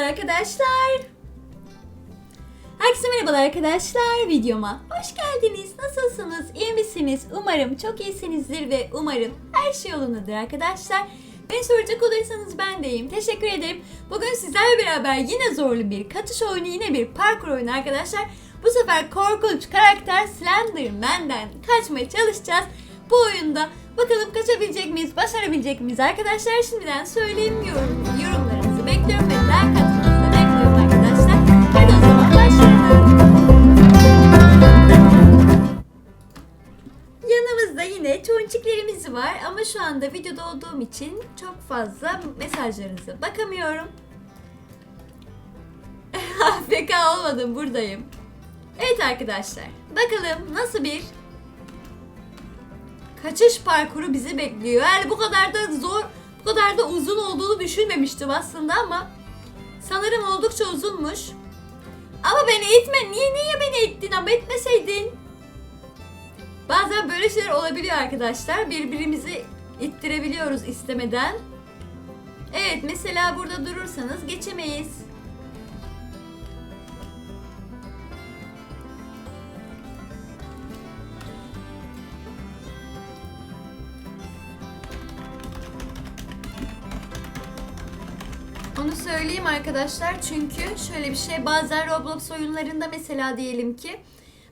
arkadaşlar. Herkese merhabalar arkadaşlar videoma. Hoş geldiniz. Nasılsınız? İyi misiniz? Umarım çok iyisinizdir ve umarım her şey yolundadır arkadaşlar. Beni soracak olursanız ben de iyiyim. Teşekkür ederim. Bugün sizlerle beraber yine zorlu bir kaçış oyunu, yine bir parkur oyunu arkadaşlar. Bu sefer korkunç karakter Slenderman'den kaçmaya çalışacağız. Bu oyunda bakalım kaçabilecek miyiz, başarabilecek miyiz arkadaşlar? Şimdiden söyleyeyim yorum, yorumlarınızı Yanımızda yine çonçiklerimiz var ama şu anda videoda olduğum için çok fazla mesajlarınıza bakamıyorum. AFK olmadım buradayım. Evet arkadaşlar bakalım nasıl bir kaçış parkuru bizi bekliyor. Yani bu kadar da zor, kadar da uzun olduğunu düşünmemiştim aslında ama sanırım oldukça uzunmuş. Ama beni itme. Niye niye beni ittin ama itmeseydin? Bazen böyle şeyler olabiliyor arkadaşlar. Birbirimizi ittirebiliyoruz istemeden. Evet mesela burada durursanız geçemeyiz. Söyleyeyim arkadaşlar çünkü şöyle bir şey bazen Roblox oyunlarında mesela diyelim ki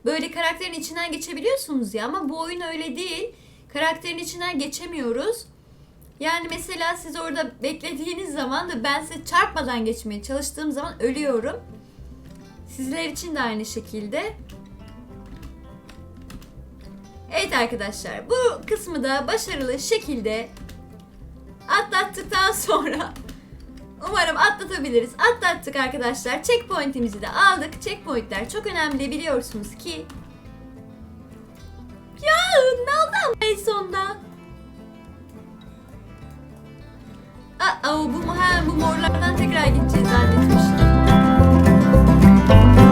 böyle karakterin içinden geçebiliyorsunuz ya ama bu oyun öyle değil. Karakterin içinden geçemiyoruz. Yani mesela siz orada beklediğiniz zaman da ben size çarpmadan geçmeye çalıştığım zaman ölüyorum. Sizler için de aynı şekilde. Evet arkadaşlar bu kısmı da başarılı şekilde atlattıktan sonra Umarım atlatabiliriz. Atlattık arkadaşlar. Checkpoint'imizi de aldık. Checkpoint'ler çok önemli biliyorsunuz ki. Ya ne oldu en sonda? Aa, bu, ha, bu morlardan tekrar gideceğiz zannetmiştim.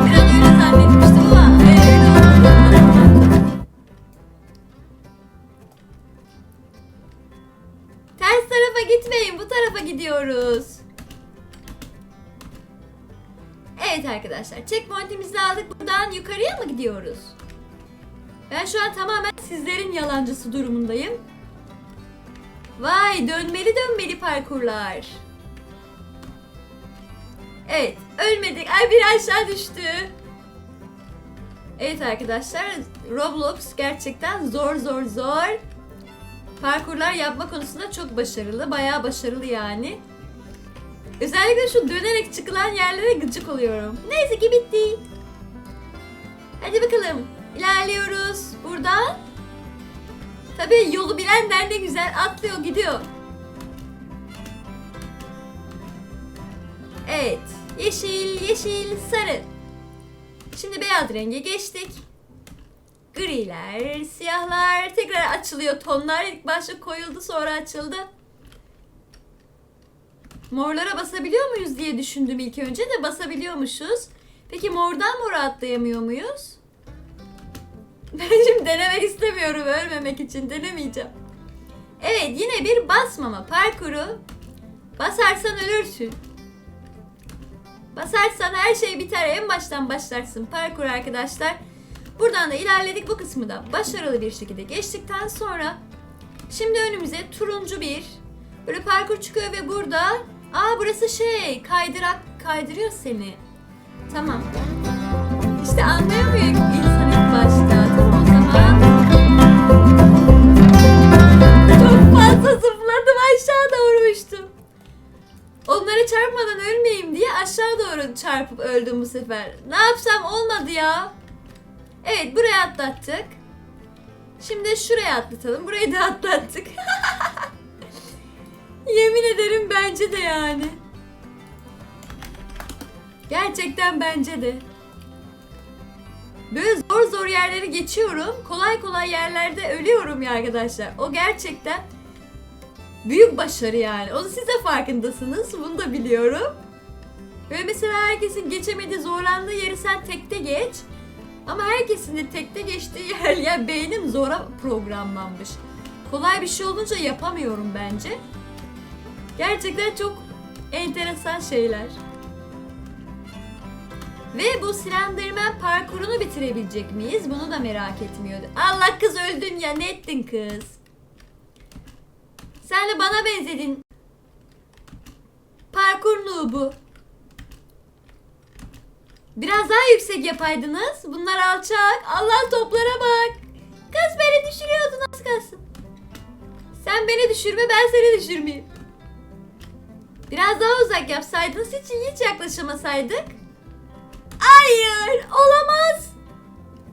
Bir an öyle zannetmiştim. Ters tarafa gitmeyin. Bu tarafa gidiyoruz. Evet arkadaşlar. Checkpoint'imizi aldık. Buradan yukarıya mı gidiyoruz? Ben şu an tamamen sizlerin yalancısı durumundayım. Vay dönmeli dönmeli parkurlar. Evet ölmedik. Ay bir aşağı düştü. Evet arkadaşlar Roblox gerçekten zor zor zor. Parkurlar yapma konusunda çok başarılı. Bayağı başarılı yani. Özellikle şu dönerek çıkılan yerlere gıcık oluyorum. Neyse ki bitti. Hadi bakalım. İlerliyoruz. Buradan. Tabii yolu bilenler ne güzel atlıyor gidiyor. Evet. Yeşil, yeşil, sarı. Şimdi beyaz renge geçtik. Griler, siyahlar tekrar açılıyor. Tonlar ilk başta koyuldu sonra açıldı. Morlara basabiliyor muyuz diye düşündüm ilk önce de basabiliyormuşuz. Peki mordan mora atlayamıyor muyuz? Ben şimdi denemek istemiyorum ölmemek için denemeyeceğim. Evet yine bir basmama parkuru. Basarsan ölürsün. Basarsan her şey biter en baştan başlarsın parkur arkadaşlar. Buradan da ilerledik bu kısmı da başarılı bir şekilde geçtikten sonra şimdi önümüze turuncu bir böyle parkur çıkıyor ve burada aa burası şey kaydırak kaydırıyor seni. Tamam. İşte anlayamıyor insan ilk başta. Tamam o zaman. Çok fazla zıpladım aşağı doğru uçtum. Onlara çarpmadan ölmeyeyim diye aşağı doğru çarpıp öldüm bu sefer. Ne yapsam olmadı ya. Evet buraya atlattık. Şimdi şuraya atlatalım. Burayı da atlattık. Yemin ederim bence de yani. Gerçekten bence de. Böyle zor zor yerleri geçiyorum. Kolay kolay yerlerde ölüyorum ya arkadaşlar. O gerçekten büyük başarı yani. Onu siz de farkındasınız. Bunu da biliyorum. Ve mesela herkesin geçemediği zorlandığı yeri sen tekte geç. Ama herkesin de tekte geçtiği yer ya beynim zora programlanmış. Kolay bir şey olunca yapamıyorum bence. Gerçekten çok enteresan şeyler. Ve bu Slenderman parkurunu bitirebilecek miyiz? Bunu da merak etmiyordu. Allah kız öldün ya ne ettin kız? Sen de bana benzedin. Parkur noob'u. Biraz daha yüksek yapaydınız. Bunlar alçak. Allah toplara bak. Kız beni düşürüyordun az kalsın. Sen beni düşürme ben seni düşürmeyeyim. Biraz daha uzak yapsaydınız hiç hiç yaklaşamasaydık. Hayır olamaz.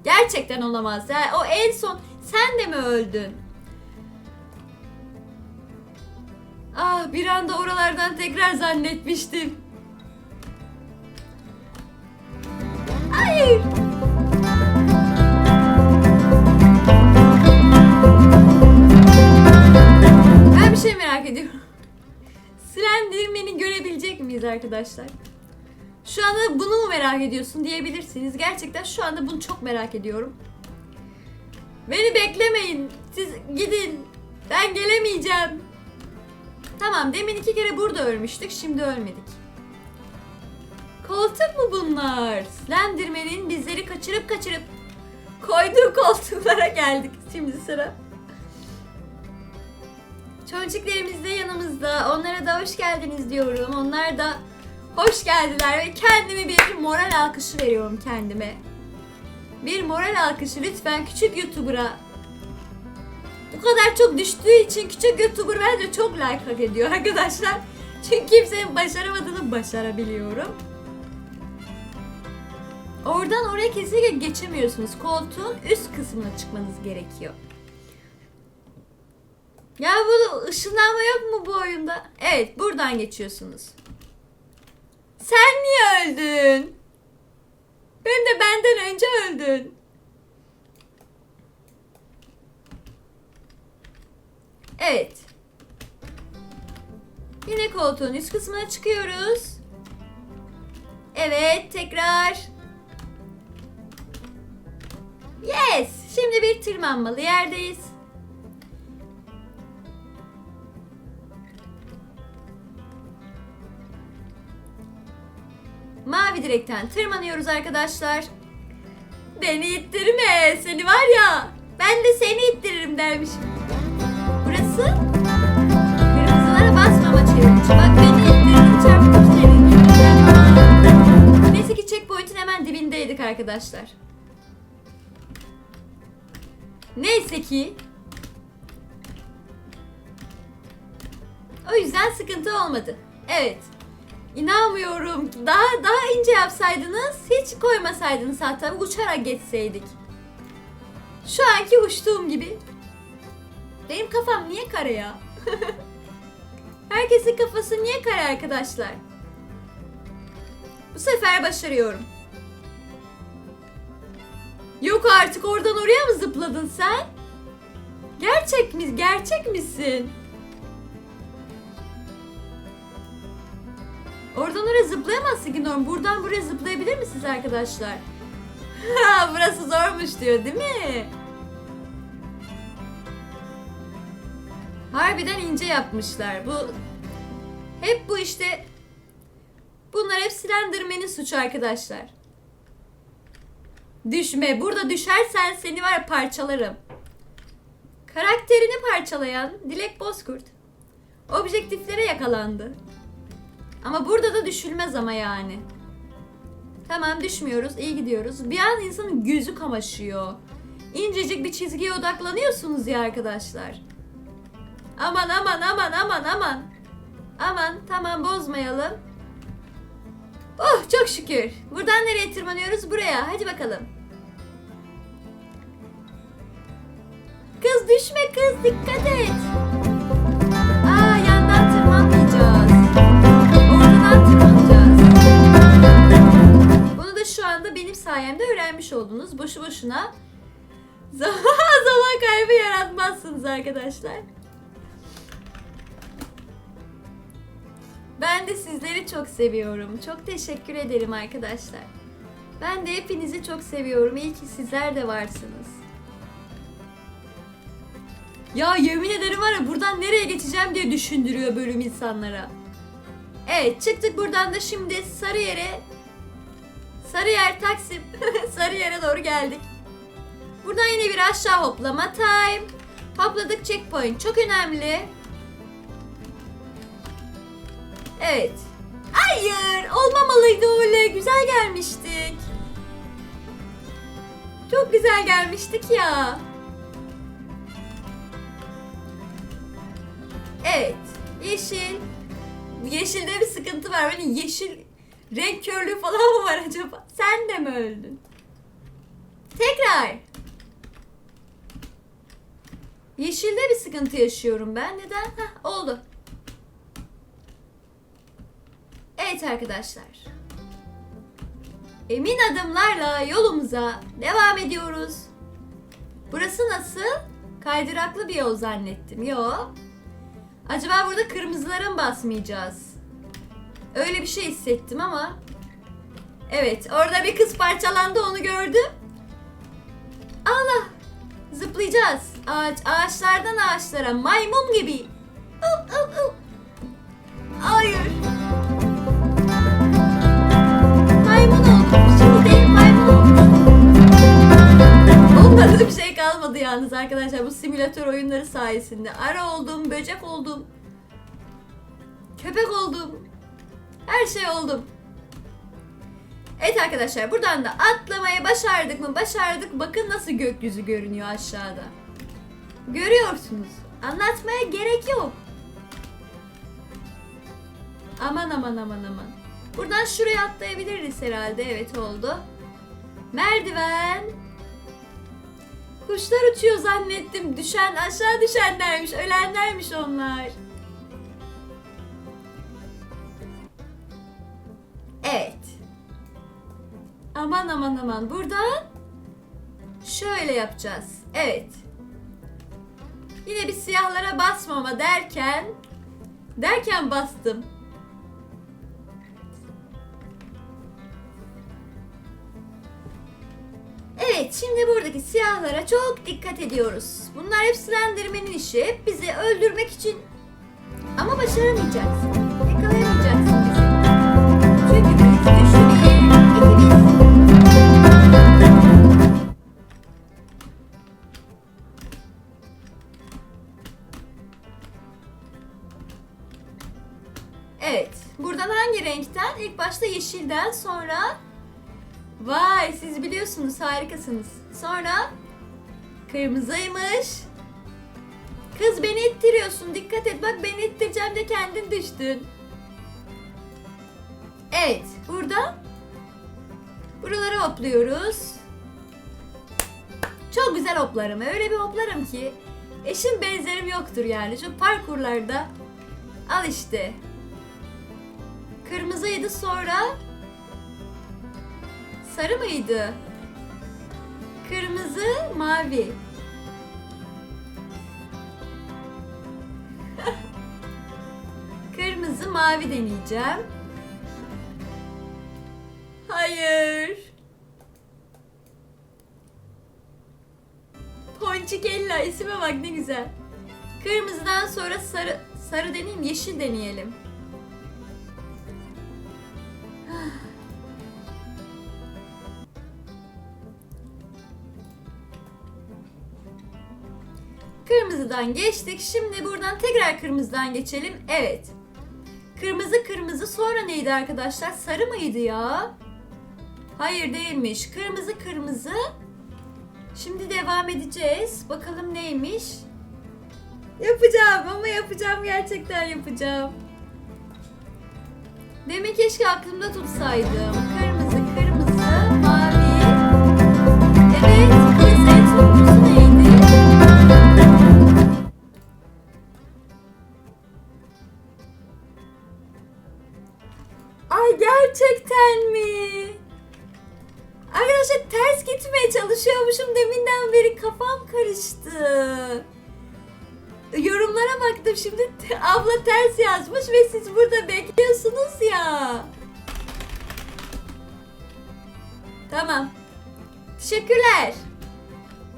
Gerçekten olamaz. Yani o en son sen de mi öldün? Ah bir anda oralardan tekrar zannetmiştim. Hayır. Ben bir şey merak ediyorum. Slenderman'i görebilecek miyiz arkadaşlar? Şu anda bunu mu merak ediyorsun diyebilirsiniz. Gerçekten şu anda bunu çok merak ediyorum. Beni beklemeyin. Siz gidin. Ben gelemeyeceğim. Tamam demin iki kere burada ölmüştük. Şimdi ölmedik. Koltuk mu bunlar? Slenderman'in bizleri kaçırıp kaçırıp koyduğu koltuklara geldik. Şimdi sıra. Çocuklarımız da yanımızda. Onlara da hoş geldiniz diyorum. Onlar da hoş geldiler ve kendime bir moral alkışı veriyorum kendime. Bir moral alkışı lütfen küçük YouTuber'a. Bu kadar çok düştüğü için küçük YouTuber bence çok like hak ediyor arkadaşlar. Çünkü kimsenin başaramadığını başarabiliyorum. Oradan oraya kesinlikle geçemiyorsunuz. Koltuğun üst kısmına çıkmanız gerekiyor. Ya bu ışınlanma yok mu bu oyunda? Evet buradan geçiyorsunuz. Sen niye öldün? Benim de benden önce öldün. Evet. Yine koltuğun üst kısmına çıkıyoruz. Evet tekrar. Yes. Şimdi bir tırmanmalı yerdeyiz. Mavi direkten tırmanıyoruz arkadaşlar. Beni ittirme. Seni var ya. Ben de seni ittiririm dermişim. Burası kırmızılara basmama challenge. Bak beni ittirdin çarptım seni. Neyse ki checkpoint'in hemen dibindeydik arkadaşlar. Neyse ki o yüzden sıkıntı olmadı. Evet. İnanmıyorum. Daha daha ince yapsaydınız, hiç koymasaydınız hatta uçarak geçseydik. Şu anki uçtuğum gibi. Benim kafam niye kare ya? Herkesin kafası niye kare arkadaşlar? Bu sefer başarıyorum. Yok artık oradan oraya mı zıpladın sen? Gerçek mi? Gerçek misin? Oradan oraya zıplayamazsın ki Norm. Buradan buraya zıplayabilir misiniz arkadaşlar? Burası zormuş diyor değil mi? Harbiden ince yapmışlar. Bu hep bu işte bunlar hep Slenderman'in suçu arkadaşlar. Düşme. Burada düşersen seni var parçalarım. Karakterini parçalayan Dilek Bozkurt objektiflere yakalandı. Ama burada da düşülmez ama yani. Tamam düşmüyoruz, iyi gidiyoruz. Bir an insanın gözü kamaşıyor. İncecik bir çizgiye odaklanıyorsunuz ya arkadaşlar. Aman aman aman aman aman. Aman tamam bozmayalım. Oh çok şükür. Buradan nereye tırmanıyoruz? Buraya. Hadi bakalım. Kız düşme kız dikkat et. Şu anda benim sayemde öğrenmiş oldunuz. Boşu boşuna zaman, kaybı yaratmazsınız arkadaşlar. Ben de sizleri çok seviyorum. Çok teşekkür ederim arkadaşlar. Ben de hepinizi çok seviyorum. İyi ki sizler de varsınız. Ya yemin ederim var ya buradan nereye geçeceğim diye düşündürüyor bölüm insanlara. Evet çıktık buradan da şimdi sarı yere Sarıyer Taksim. Sarıyer'e doğru geldik. Buradan yine bir aşağı hoplama time. Hopladık checkpoint. Çok önemli. Evet. Hayır. Olmamalıydı öyle. Güzel gelmiştik. Çok güzel gelmiştik ya. Evet. Yeşil. Yeşilde bir sıkıntı var. Benim yeşil renk körlüğü falan mı var acaba? Sen de mi öldün? Tekrar. Yeşilde bir sıkıntı yaşıyorum ben. Neden? Heh, oldu. Evet arkadaşlar. Emin adımlarla yolumuza devam ediyoruz. Burası nasıl? Kaydıraklı bir yol zannettim. Yo. Acaba burada kırmızılara mı basmayacağız? Öyle bir şey hissettim ama. Evet, orada bir kız parçalandı onu gördüm. Allah! Zıplayacağız. Ağaç, ağaçlardan ağaçlara maymun gibi. Hayır. Maymun oldum. Şimdi değil maymun oldum. Olmadığı bir şey kalmadı yalnız arkadaşlar bu simülatör oyunları sayesinde. Ara oldum, böcek oldum. Köpek oldum. Her şey oldum. Evet arkadaşlar buradan da atlamayı başardık mı? Başardık. Bakın nasıl gökyüzü görünüyor aşağıda. Görüyorsunuz. Anlatmaya gerek yok. Aman aman aman aman. Buradan şuraya atlayabiliriz herhalde. Evet oldu. Merdiven. Kuşlar uçuyor zannettim. Düşen aşağı düşenlermiş. Ölenlermiş onlar. Aman aman aman. Buradan şöyle yapacağız. Evet. Yine bir siyahlara basmama derken derken bastım. Evet, şimdi buradaki siyahlara çok dikkat ediyoruz. Bunlar hep Slenderman'in işi. Hep bizi öldürmek için. Ama başaramayacaksın. Yakalayamayacaksın başta yeşilden sonra Vay siz biliyorsunuz harikasınız. Sonra kırmızıymış. Kız beni ittiriyorsun dikkat et bak beni ittireceğim de kendin düştün. Evet burada buraları hopluyoruz. Çok güzel hoplarım öyle bir hoplarım ki eşim benzerim yoktur yani şu parkurlarda al işte. Kırmızıydı sonra Sarı mıydı? Kırmızı, mavi. Kırmızı, mavi deneyeceğim. Hayır. Ponçikella isime bak ne güzel. Kırmızıdan sonra sarı sarı deneyeyim, yeşil deneyelim. Kırmızıdan geçtik. Şimdi buradan tekrar kırmızıdan geçelim. Evet. Kırmızı kırmızı sonra neydi arkadaşlar? Sarı mıydı ya? Hayır değilmiş. Kırmızı kırmızı. Şimdi devam edeceğiz. Bakalım neymiş? Yapacağım ama yapacağım gerçekten yapacağım. Demek keşke aklımda tutsaydım. Kırmızı kırmızı mavi. Evet. Kız en Ay gerçekten mi? Arkadaşlar ters gitmeye çalışıyormuşum deminden beri kafam karıştı. Yorumlara baktım şimdi abla ters yazmış ve siz burada bekliyorsunuz ya. Tamam. Teşekkürler.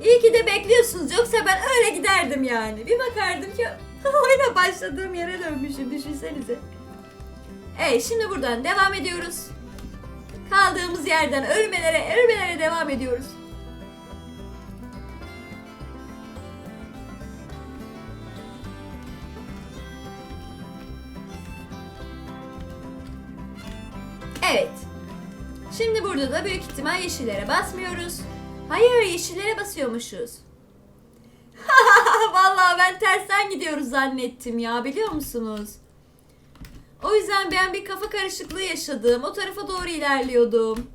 İyi ki de bekliyorsunuz yoksa ben öyle giderdim yani. Bir bakardım ki oyuna başladığım yere dönmüşüm düşünsenize. Evet şimdi buradan devam ediyoruz. Kaldığımız yerden ölmelere, ölmelere devam ediyoruz. Evet. Şimdi burada da büyük ihtimal yeşillere basmıyoruz. Hayır yeşillere basıyormuşuz. Vallahi ben tersten gidiyoruz zannettim ya biliyor musunuz? O yüzden ben bir kafa karışıklığı yaşadım. O tarafa doğru ilerliyordum.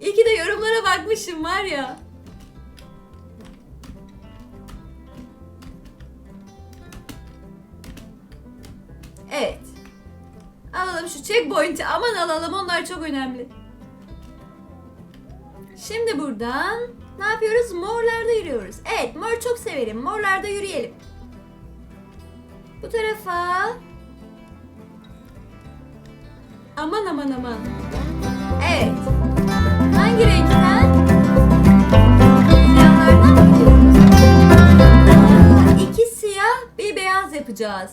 İyi ki de yorumlara bakmışım var ya. Evet. Alalım şu checkpoint'i. Aman alalım onlar çok önemli. Şimdi buradan ne yapıyoruz? Morlarda yürüyoruz. Evet mor çok severim. Morlarda yürüyelim. Bu tarafa. Aman aman aman. Evet. Hangi renkten? Siyahlardan mı gidiyoruz? İki siyah bir beyaz yapacağız.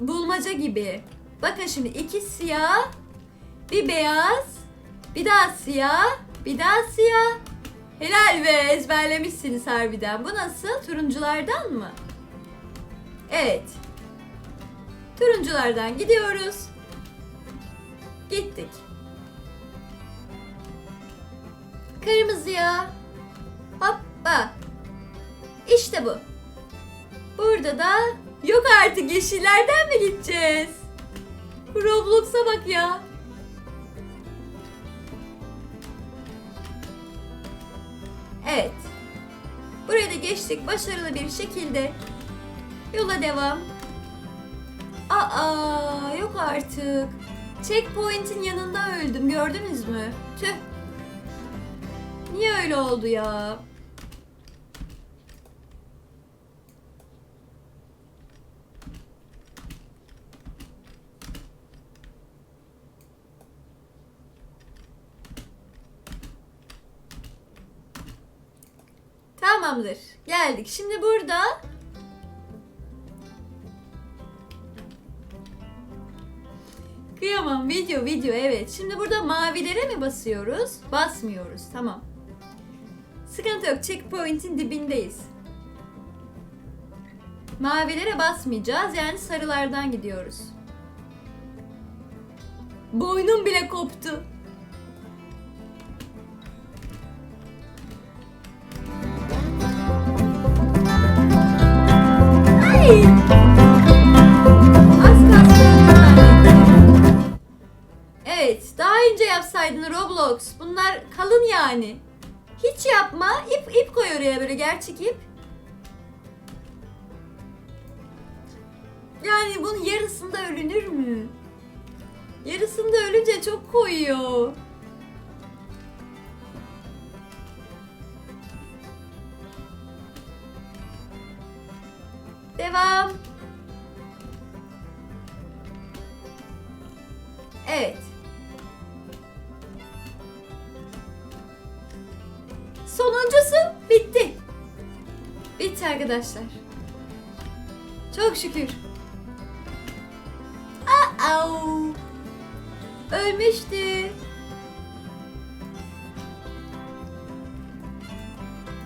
Bulmaca gibi. Bakın şimdi iki siyah, bir beyaz, bir daha siyah, bir daha siyah. Helal be ezberlemişsiniz harbiden. Bu nasıl? Turunculardan mı? Evet. Turunculardan gidiyoruz. Gittik. Kırmızıya. Hoppa. İşte bu. Burada da yok artık yeşillerden mi gideceğiz? Roblox'a bak ya. Evet. Buraya da geçtik başarılı bir şekilde. Yola devam. Aa, yok artık. Checkpoint'in yanında öldüm gördünüz mü? Tüh. Niye öyle oldu ya? Tamamdır. Geldik. Şimdi burada Kıyamam. Video, video. Evet. Şimdi burada mavilere mi basıyoruz? Basmıyoruz. Tamam. Sıkıntı yok. Checkpoint'in dibindeyiz. Mavilere basmayacağız. Yani sarılardan gidiyoruz. Boynum bile koptu. Daha önce yapsaydın Roblox. Bunlar kalın yani. Hiç yapma. İp ip koy oraya böyle gerçek ip. Yani bunun yarısında ölünür mü? Yarısında ölünce çok koyuyor. Devam. Arkadaşlar. Çok şükür. Au. Ölmüştü.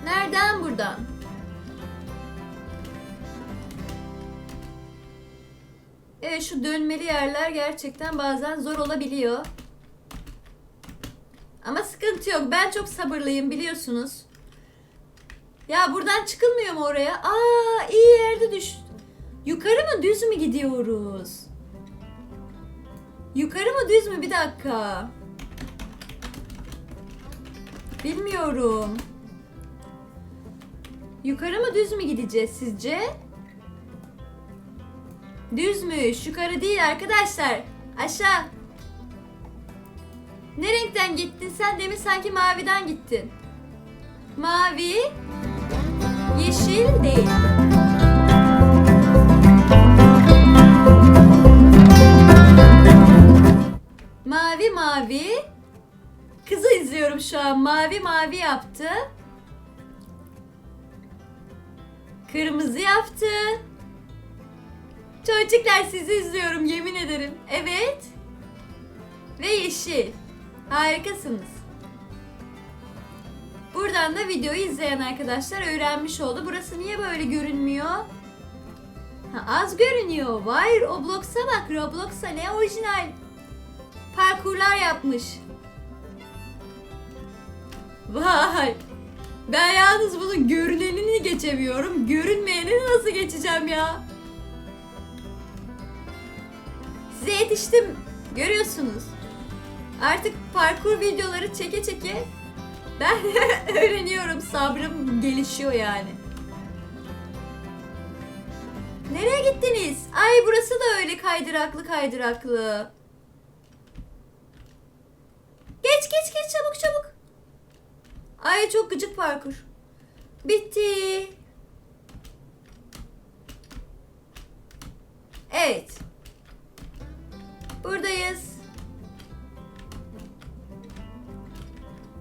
Nereden buradan? Evet şu dönmeli yerler gerçekten bazen zor olabiliyor. Ama sıkıntı yok. Ben çok sabırlıyım biliyorsunuz. Ya buradan çıkılmıyor mu oraya? Aa iyi yerde düş. Yukarı mı düz mü gidiyoruz? Yukarı mı düz mü? Bir dakika. Bilmiyorum. Yukarı mı düz mü gideceğiz sizce? Düzmüş. Yukarı değil arkadaşlar. Aşağı. Ne renkten gittin sen? Demin sanki maviden gittin. Mavi. Yeşil değil. Mavi mavi. Kızı izliyorum şu an. Mavi mavi yaptı. Kırmızı yaptı. Çocuklar sizi izliyorum yemin ederim. Evet. Ve yeşil. Harikasınız. Buradan da videoyu izleyen arkadaşlar öğrenmiş oldu. Burası niye böyle görünmüyor? Ha, az görünüyor. Vay Roblox'a bak. Roblox'a ne orijinal parkurlar yapmış. Vay. Ben yalnız bunun görünenini geçemiyorum. Görünmeyenini nasıl geçeceğim ya? Size yetiştim. Görüyorsunuz. Artık parkur videoları çeke çeke ben öğreniyorum. Sabrım gelişiyor yani. Nereye gittiniz? Ay burası da öyle kaydıraklı kaydıraklı. Geç geç geç çabuk çabuk. Ay çok gıcık parkur. Bitti. Evet. Buradayız.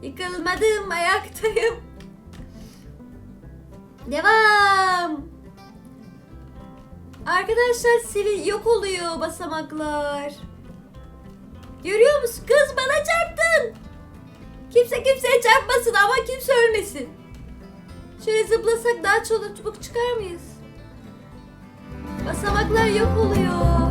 Yıkılmadım, ayaktayım. Devam. Arkadaşlar sili yok oluyor basamaklar. Görüyor musun? Kız bana çarptın. Kimse kimseye çarpmasın ama kimse ölmesin. Şöyle zıplasak daha çabuk çabuk çıkar mıyız? Basamaklar yok oluyor.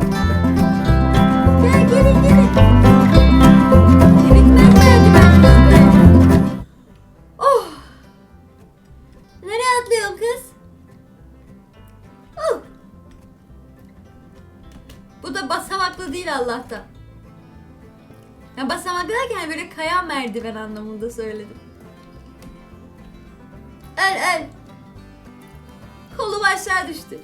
Merdiven anlamında söyledim. El el. Kolum aşağı düştü.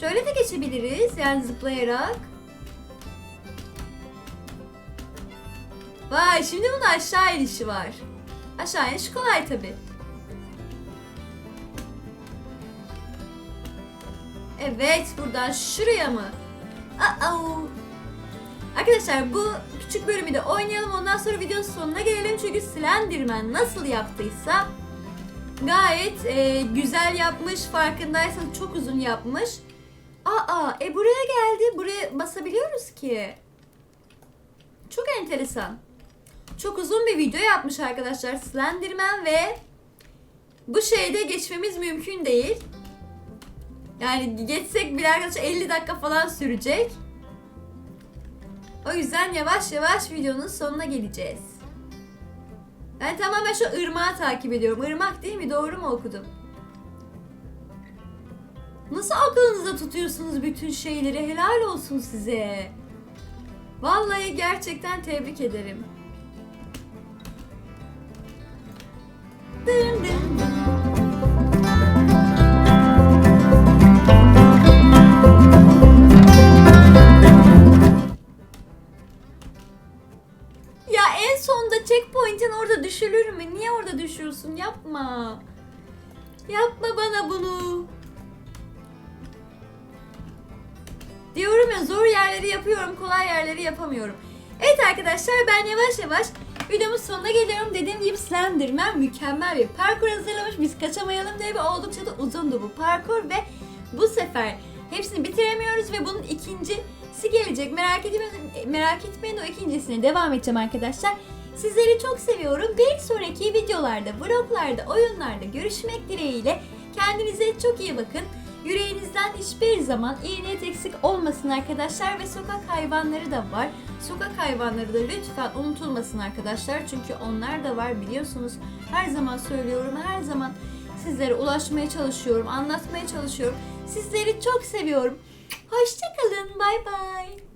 Şöyle de geçebiliriz yani zıplayarak. Vay şimdi bunun aşağı inişi var. Aşağı iniş kolay tabi. Evet buradan şuraya mı? Aa. Arkadaşlar bu küçük bölümü de oynayalım ondan sonra videonun sonuna gelelim çünkü Slenderman nasıl yaptıysa gayet e, güzel yapmış farkındaysanız çok uzun yapmış. Aa e buraya geldi buraya basabiliyoruz ki. Çok enteresan. Çok uzun bir video yapmış arkadaşlar Slenderman ve bu şeyde geçmemiz mümkün değil. Yani geçsek bile arkadaşlar 50 dakika falan sürecek. O yüzden yavaş yavaş videonun sonuna geleceğiz. Ben tamamen şu ırmağı takip ediyorum. Irmak değil mi? Doğru mu okudum? Nasıl aklınızda tutuyorsunuz bütün şeyleri? Helal olsun size. Vallahi gerçekten tebrik ederim. Dın dın. Düşülür mü? Niye orada düşüyorsun? Yapma. Yapma bana bunu. Diyorum ya zor yerleri yapıyorum, kolay yerleri yapamıyorum. Evet arkadaşlar ben yavaş yavaş videomuz sonuna geliyorum. Dediğim gibi Slenderman mükemmel bir parkur hazırlamış. Biz kaçamayalım diye ve oldukça da uzundu bu parkur ve bu sefer hepsini bitiremiyoruz ve bunun ikincisi gelecek. Merak etmeyin, merak etmeyin o ikincisine devam edeceğim arkadaşlar. Sizleri çok seviyorum. Bir sonraki videolarda, vloglarda, oyunlarda görüşmek dileğiyle. Kendinize çok iyi bakın. Yüreğinizden hiçbir zaman iyi niyet eksik olmasın arkadaşlar ve sokak hayvanları da var. Sokak hayvanları da lütfen unutulmasın arkadaşlar. Çünkü onlar da var biliyorsunuz. Her zaman söylüyorum, her zaman sizlere ulaşmaya çalışıyorum, anlatmaya çalışıyorum. Sizleri çok seviyorum. Hoşçakalın, bay bay.